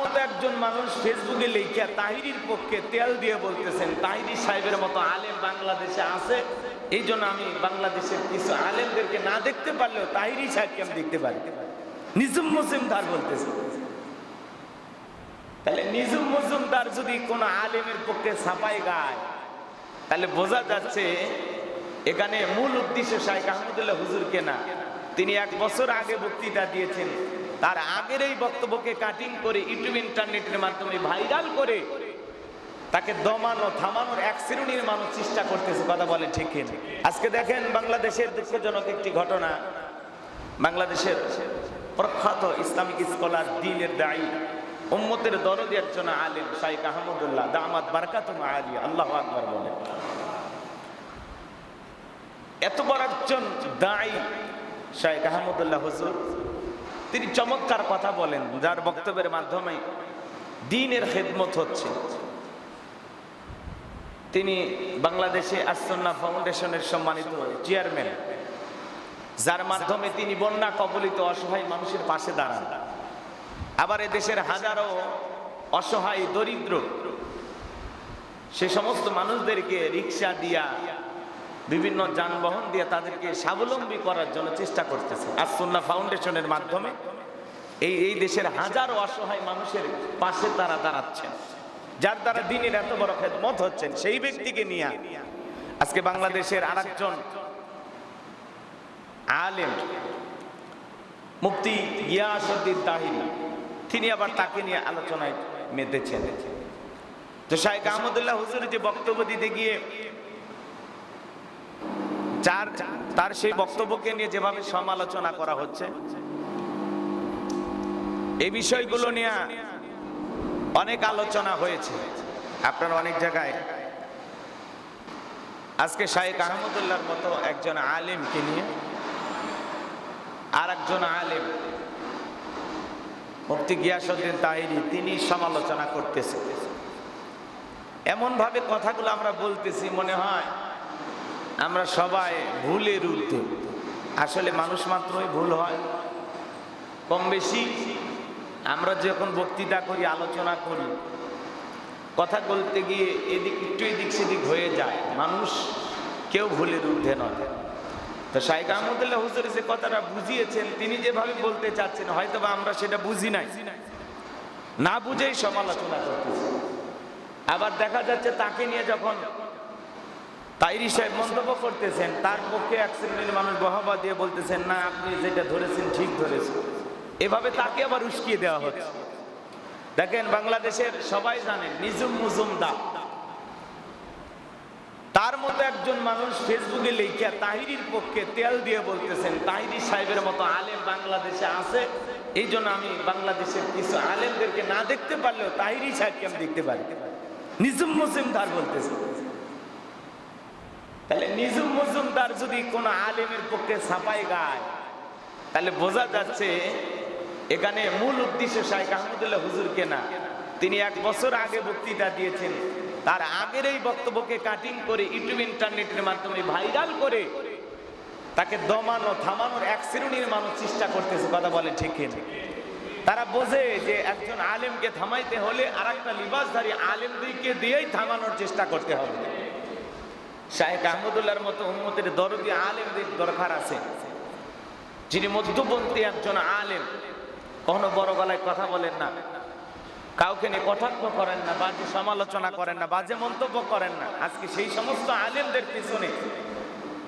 মতো একজন মানুষ ফেসবুকে তাহিরির পক্ষে তেল দিয়ে বলতেছেন, তাহিরি সাহেবের মতো আলেম বাংলাদেশে আছে। এই জন্য আমি বাংলাদেশের কিছু আলেমদেরকে না দেখতে পারলেও তাহিরি সাহেবকে আমি দেখতে পারি। নিজুম বলতেছে। তাহলে নিজুম যদি কোনো আলেমের পক্ষে ছাপাই গায়, তাহলে বোঝা যাচ্ছে এখানে মূল উদ্দেশ্য শাহেখ আহমদুল্লাহ হুজুরকে না তিনি এক বছর আগে বক্তৃতা দিয়েছেন তার আগের এই বক্তব্যকে কাটিং করে ইউটিউব ইন্টারনেটের মাধ্যমে ভাইরাল করে তাকে দমানো, থামানোর এক শ্রেণির মানুষ চেষ্টা করতেছে, কথা বলে ঠিক? আজকে দেখেন বাংলাদেশের দুঃখজনক একটি ঘটনা বাংলাদেশের প্রখ্যাত ইসলামিক স্কলার দিনের দায়ী, উম্মতের দরদি একজন আলেম, শাইখ আহমদুল্লাহ, দামাত বারকাতুম আলী, আল্লাহ আকবর বলে এত বড় একজন দায়ী, শাইখ আহমদুল্লাহ হুজুর তিনি চমৎকার কথা বলেন, যার বক্তব্যের মাধ্যমে দিনের খেদমত হচ্ছে। তিনি বাংলাদেশে আসন্না ফাউন্ডেশনের সম্মানিত চেয়ারম্যান, যার মাধ্যমে তিনি বন্যা কবলিত অসহায় মানুষের পাশে দাঁড়ান। আবার দেশের হাজারো অসহায় দরিদ্র, সে সমস্ত মানুষদেরকে রিক্সা দিয়া বিভিন্ন যানবাহন দিয়ে তাদেরকে স্বাবলম্বী করার জন্য চেষ্টা করতেছে। আসন্না ফাউন্ডেশনের মাধ্যমে এই এই দেশের হাজারো অসহায় মানুষের পাশে তারা দাঁড়াচ্ছেন। যার দ্বারা দিনের এত বড় খেদমত হচ্ছেন, সেই ব্যক্তিকে নিয়ে আজকে বাংলাদেশের আরেকজন আলেম মুক্তি গিয়াসুদ্দিন তাহিরি তিনি আবার তাকে নিয়ে আলোচনায় মেতেছেন। তো শাহেখ আহমদুল্লাহ হুজুর যে বক্তব্য দিতে গিয়ে যার, তার সেই বক্তব্যকে নিয়ে যেভাবে সমালোচনা করা হচ্ছে, এই বিষয়গুলো নিয়ে অনেক আলোচনা হয়েছে। আপনার অনেক জায়গায়, আজকে শাহেখ আহমদুল্লাহর মতো একজন আলেমকে নিয়ে আর একজন আলেম, মুফতি গিয়াসুদ্দিন তাহিরি, তিনি সমালোচনা করতেছে। এমন ভাবে কথাগুলো আমরা বলতেছি, মনে হয় আমরা সবাই ভুলের ঊর্ধ্বে আসলে মানুষ মাত্রই ভুল হয়। কম বেশি আমরা যখন বক্তৃতা করি, আলোচনা করি, কথা বলতে গিয়ে এদিক একটু এদিক সেদিক হয়ে যায়। মানুষ কেউ ভুলের ঊর্ধ্বে নয়। তো শাইখ আহমদুল্লাহ হুজুর যে কথাটা বুঝিয়েছেন, তিনি যেভাবে বলতে চাচ্ছেন হয়তো বা আমরা সেটা বুঝি নাই। না বুঝেই সমালোচনা করতেছি। আবার দেখা যাচ্ছে তাকে নিয়ে যখন তাইরি সাহেব মন্তব্য করতেছেন, তার পক্ষে এক শ্রেণির মানুষ বহাবা দিয়ে বলতেছেন, না, আপনি যেটা ধরেছেন ঠিক ধরেছেন। এভাবে তাকে আবার উস্কিয়ে দেওয়া হচ্ছে। দেখেন বাংলাদেশের সবাই জানেন নিজুম মুজুমদা তার মতো একজন মানুষ ফেসবুকে লিখে তাহিরির পক্ষে তেল দিয়ে বলতেছেন, তাহিরি সাহেবের মতো আলেম বাংলাদেশে আছে। এই জন্য আমি বাংলাদেশের কিছু আলেমদেরকে না দেখতে পারলেও তাহিরি সাহেবকে আমি দেখতে পারি। নিজুম মুজুমদার বলতেছে। তাহলে নিজুম মুজুমদার যদি কোনো আলেমের পক্ষে ছাপাই গায়, তাহলে বোঝা যাচ্ছে এখানে মূল উদ্দেশ্য শাহেখ আহমদুল্লাহ হুজুরকে না। তিনি এক বছর আগে বক্তৃতা দিয়েছেন, তার আগের এই বক্তব্যকে কাটিং করে ইউটিউব ইন্টারনেটের মাধ্যমে ভাইরাল করে তাকে দমানো, থামানোর এক শ্রেণির মানুষ চেষ্টা করতেছে, কথা বলে ঠিক তারা বোঝে যে একজন আলেমকে থামাইতে হলে আর একটা লিবাসধারী আলেমদেরকে দিয়েই থামানোর চেষ্টা করতে হবে। শাহেখ আহমদুল্লাহর মতো উম্মতের দরদি আলেমদের দরকার আছে। যিনি মধ্যপন্থী একজন আলেম, কখনো বড় গলায় কথা বলেন না। কাউকে নিয়ে কটাক্ষ করেন না, বাজে সমালোচনা করেন না, বাজে মন্তব্য করেন না। আজকে সেই সমস্ত আলেমদের পিছনে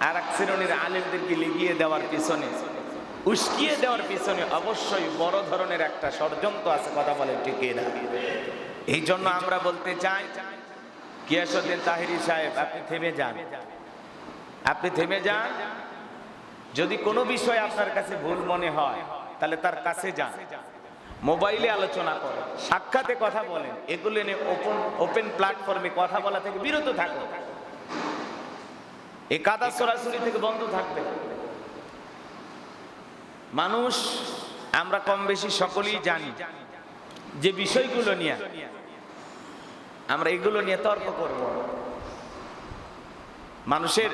আর এক শ্রেণির আলেমদেরকে লিগিয়ে দেওয়ার পিছনে, উস্কিয়ে দেওয়ার পিছনে অবশ্যই বড় ধরনের একটা ষড়যন্ত্র আছে, কথা বলে টিকিয়ে না এই জন্য আমরা বলতে চাই গিয়াসুদ্দিন তাহিরি সাহেব, আপনি থেমে যান। আপনি থেমে যান। যদি কোনো বিষয় আপনার কাছে ভুল মনে হয়, তাহলে তার কাছে যান। মোবাইলে আলোচনা করেন, সাক্ষাতে কথা বলেন। এগুলো নিয়ে ওপেন ওপেন প্ল্যাটফর্মে কথা বলা থেকে বিরত থাকুন। এই কাদা সরাসরি থেকে বন্ধ থাকবে। মানুষ, আমরা কম বেশি সকলেই জানি যে বিষয়গুলো নিয়ে আমরা এগুলো নিয়ে তর্ক করব। মানুষের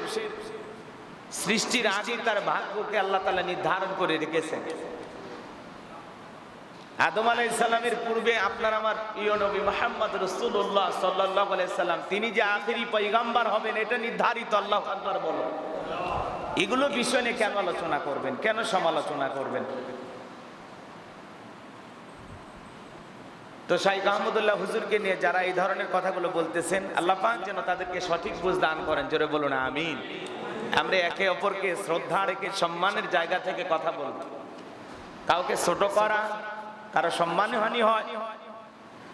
সৃষ্টির আগে তার ভাগ্যকে আল্লাহ তালা নির্ধারণ করে রেখেছেন। আদম আলাই সাল্লামের পূর্বে আপনার আমার প্রিয় নবী মোহাম্মদ রসুল্লাহ সাল্লাহ সাল্লাম, তিনি যে আখেরি পৈগাম্বার হবেন, এটা নির্ধারিত আল্লাহ আকবার বলো। এগুলো বিষয় নিয়ে কেন আলোচনা করবেন? কেন সমালোচনা করবেন? তো শাইখ আহমদুল্লাহ হুজুরকে নিয়ে যারা এই ধরনের কথাগুলো বলতেছেন, আল্লাহ পাক যেন তাদেরকে সঠিক বুঝ দান করেন। জোরে বলুন, আমিন। আমরা একে অপরকে শ্রদ্ধা রেখে সম্মানের জায়গা থেকে কথা বলব। কাউকে ছোট করা, কারও সম্মানহানি হয়,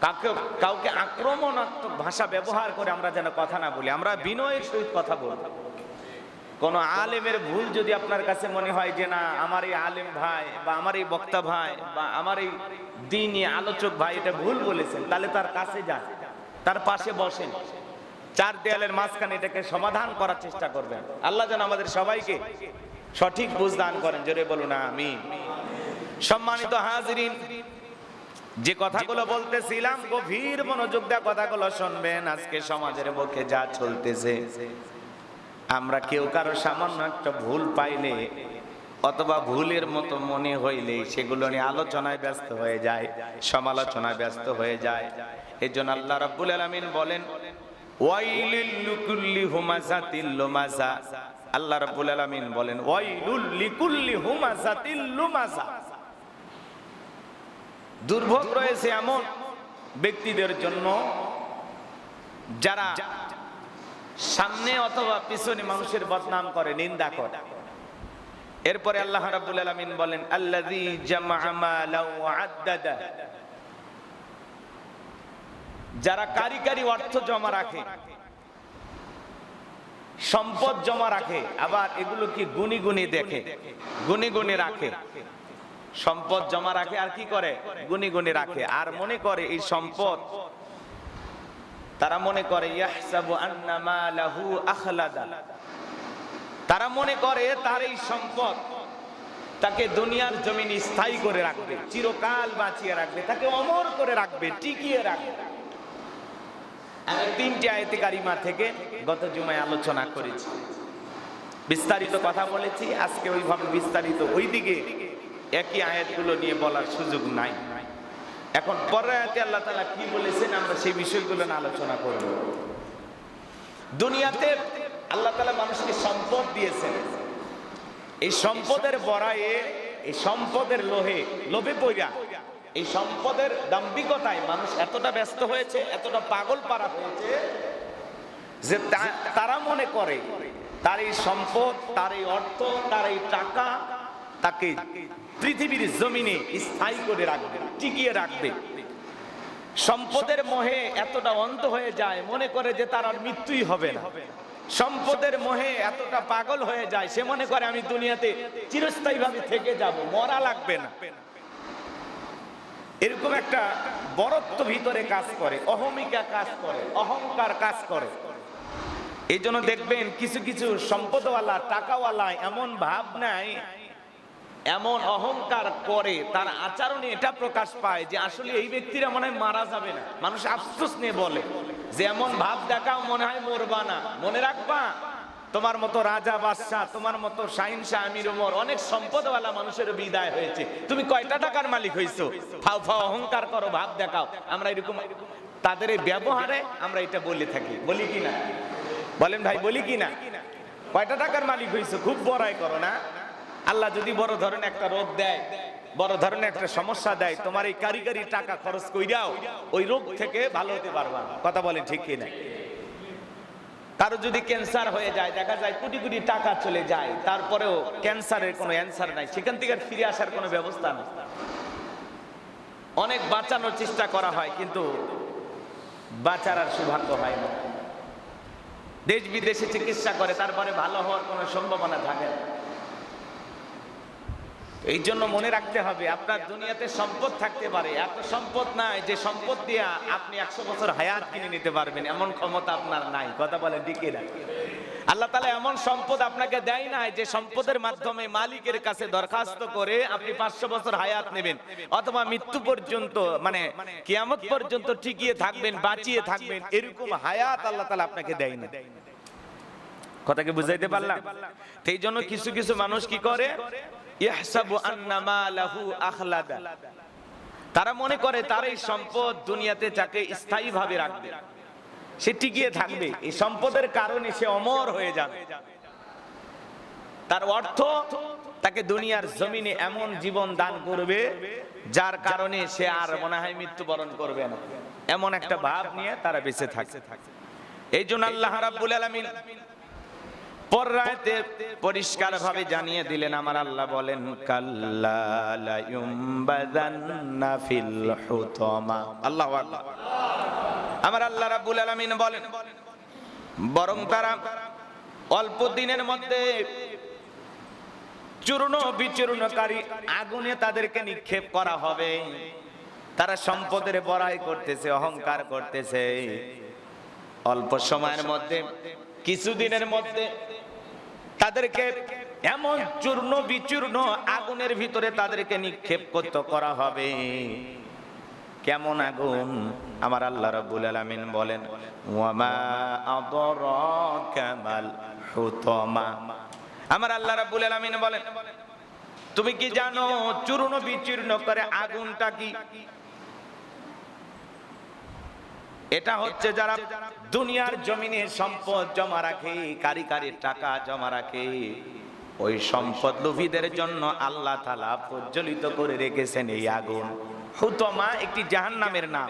কাউকে কাউকে আক্রমণাত্মক ভাষা ব্যবহার করে আমরা যেন কথা না বলি, আমরা বিনয়ের সহিত কথা বলব। কোন আলেমের ভুল যদি আপনার কাছে মনে হয় যে না, আমার এই আলেম ভাই বা আমার এই বক্তা ভাই বা আমার এই দিনই আলোচক ভাই এটা ভুল বলেছেন, তাহলে তার কাছে যান, তার পাশে বসেন। চার দেয়ালের মাঝখানে এটাকে সমাধান করার চেষ্টা করবেন। আল্লাহ যেন আমাদের সবাইকে সঠিক বুঝ দান করেন, জোরে বলুন আমি সম্মানিত হাজরিন, যে কথাগুলো বলতেছিলাম, গভীর মনোযোগ দেওয়া কথাগুলো শুনবেন, আজকে সমাজের বুকে যা চলতেছে। আমরা কেউ কারও সামান্য একটা ভুল পাইলে অথবা ভুলের মতো মনে হইলে সেগুলো নিয়ে আলোচনায় ব্যস্ত হয়ে যায়, সমালোচনায় ব্যস্ত হয়ে যায়। এই জন্য আল্লাহ রাব্বুল আলামিন বলেন আল্লাহ রাব্বুল আলামিন বলেন দুর্ভোগ রয়েছে এমন ব্যক্তিদের জন্য যারা সামনে অথবা পিছনে মানুষের বদনাম করে, নিন্দা করে। এরপরে আল্লাহ রাব্বুল আলামিন বলেন, আল্লাযী জামাআ মালাও ওয়া আদ্দাদা। যারা কারি কারি অর্থ জমা রাখে, সম্পদ জমা রাখে, আবার এগুলো কি গুনি গুনি দেখে গুনি গুনি রাখে। সম্পদ জমা রাখে আর কি করে? গুনি গুনি রাখে। আর মনে করে এই সম্পদ তারা মনে করে তারা মনে করে, তার এই সম্পদ তাকে দুনিয়ার জমিন স্থায়ী করে রাখবে, চিরকাল বাঁচিয়ে রাখবে, তাকে অমর করে রাখবে, টিকিয়ে রাখবে। আমি তিনটি আয়তে কারিমা থেকে গত জুমায় আলোচনা করেছি। বিস্তারিত কথা বলেছি, আজকে ওইভাবে বিস্তারিত ওই দিকে একই আয়াতগুলো নিয়ে বলার সুযোগ নাই। এখন পরের আয়াতে আল্লাহ তালা কি বলেছেন আমরা সেই বিষয়গুলো নিয়ে আলোচনা করব। দুনিয়াতে আল্লাহ তাআলা মানুষকে সম্পদ দিয়েছেন। এই সম্পদের বড়াইয়ে এই সম্পদের লোহে, লোভে পইরা, এই সম্পদের দাম্ভিকতায় মানুষ এতটা ব্যস্ত হয়েছে, এতটা পাগল পারা হয়েছে যে তারা মনে করে, তার এই সম্পদ, তার এই অর্থ, তার এই টাকা তাকে পৃথিবীর জমিনে স্থায়ী করে রাখবে, টিকিয়ে রাখবে। সম্পদের মোহে এতটা অন্ত হয়ে যায়, মনে করে যে তার আর মৃত্যুই হবে না। সম্পদের মোহে এতটা পাগল হয়ে যায়, সে মনে করে আমি দুনিয়াতে চিরস্থায়ী ভাবে থেকে যাব, মরা লাগবে না। এরকম একটা বরত্ব ভিতরে কাজ করে, অহমিকা কাজ করে, অহংকার কাজ করে। এই দেখবেন কিছু কিছু সম্পদওয়ালা, টাকাওয়ালা, এমন ভাব নাই এমন অহংকার করে, তার আচরণে এটা প্রকাশ পায় যে আসলে এই ব্যক্তিরা মনে হয় মারা যাবে না। মানুষ আফসোস নিয়ে বলে, যে এমন ভাব দেখাও মনে হয় মরবা না। মনে রাখবা, তোমার মতো রাজা বাদশাহ, তোমার মতো শাহিন শাহ আমির ওমর অনেক সম্পদওয়ালা মানুষের বিদায় হয়েছে। তুমি কয়টা টাকার মালিক হইছো? ফাও ফাও, অহংকার করো, ভাব দেখাও। আমরা এরকম, তাদের এই ব্যবহারে আমরা এটা বলে থাকি। বলি কি না? বলেন ভাই, বলি কি না? কয়টা টাকার মালিক হইছো? খুব বড়াই করো না। আল্লাহ যদি বড় ধরনের একটা রোগ দেয়, বড় ধরনের একটা সমস্যা দেয়, তোমার এই কারিগরি টাকা খরচ কইরাও ওই রোগ থেকে ভালো হতে পারবা কথা বলেন ঠিক কি না কারও যদি ক্যান্সার হয়ে যায়, দেখা যায় কোটি কোটি টাকা চলে যায়, তারপরেও ক্যান্সারের কোনো অ্যান্সার নাই, সেখান থেকে ফিরে আসার কোনো ব্যবস্থা নেই। অনেক বাঁচানোর চেষ্টা করা হয়, কিন্তু বাঁচার আর সৌভাগ্য হয় না। দেশ বিদেশে চিকিৎসা করে, তারপরে ভালো হওয়ার কোনো সম্ভাবনা থাকে না। এই জন্য মনে রাখতে হবে, আপনার দুনিয়াতে সম্পদ থাকতে পারে, এত সম্পদ নাই যে সম্পদ দিয়ে আপনি একশো বছর হায়াত কিনে নিতে পারবেন, এমন ক্ষমতা আপনার নাই, কথা বলে ডিকে না আল্লাহ তালা এমন সম্পদ আপনাকে দেয় নাই যে সম্পদের মাধ্যমে মালিকের কাছে দরখাস্ত করে আপনি পাঁচশো বছর হায়াত নেবেন, অথবা মৃত্যু পর্যন্ত মানে কিয়ামত পর্যন্ত টিকিয়ে থাকবেন, বাঁচিয়ে থাকবেন, এরকম হায়াত আল্লাহ তালা আপনাকে দেয় না কথাকে বুঝাইতে পারলাম? সেই জন্য কিছু কিছু মানুষ কি করে? তারা মনে করে তার এই সম্পদ দুনিয়াতে যাকে স্থায়ীভাবে রাখবে। সে টিকিয়ে থাকবে। এই সম্পদের কারণে সে অমর হয়ে যাবে। তার অর্থ, তাকে দুনিয়ার জমিনে এমন জীবন দান করবে, যার কারণে সে আর মনে হয় মৃত্যুবরণ করবে না। এমন একটা ভাব নিয়ে তারা বেঁচে থাকে। এই জন্য আল্লাহ রাব্বুল আলামিন পররাতে পরিষ্কার ভাবে জানিয়ে দিলেন, আমার আল্লাহ বলেন আল্লাহু আমার আল্লাহ রাব্বুল আলামিন বলেন, বরং তারা অল্প দিনের মধ্যে চূর্ণ বিচূর্ণকারী আগুনে তাদেরকে নিক্ষেপ করা হবে। তারা সম্পদের বড়াই করতেছে, অহংকার করতেছে। অল্প সময়ের মধ্যে, কিছুদিনের মধ্যে তাদেরকে এমন চূর্ণ বিচূর্ণ আগুনের ভিতরে তাদেরকে নিক্ষেপ করতে করা হবে। কেমন আগুন? আমার আল্লাহ রাব্বুল আলামিন বলেন, ওয়ামা আদরাকা মাল হুতামা। আমার আল্লাহ রাব্বুল আলামিন বলেন, তুমি কি জানো চূর্ণ বিচূর্ণ করে আগুনটা কি এটা হচ্ছে যারা দুনিয়ার জমিনে সম্পদ জমা রাখে, কারি কারি টাকা জমা রাখে, ওই সম্পদ লোভীদের জন্য আল্লাহ তালা প্রজ্বলিত করে রেখেছেন এই আগুন। হুতমা একটি জাহান নামের নাম।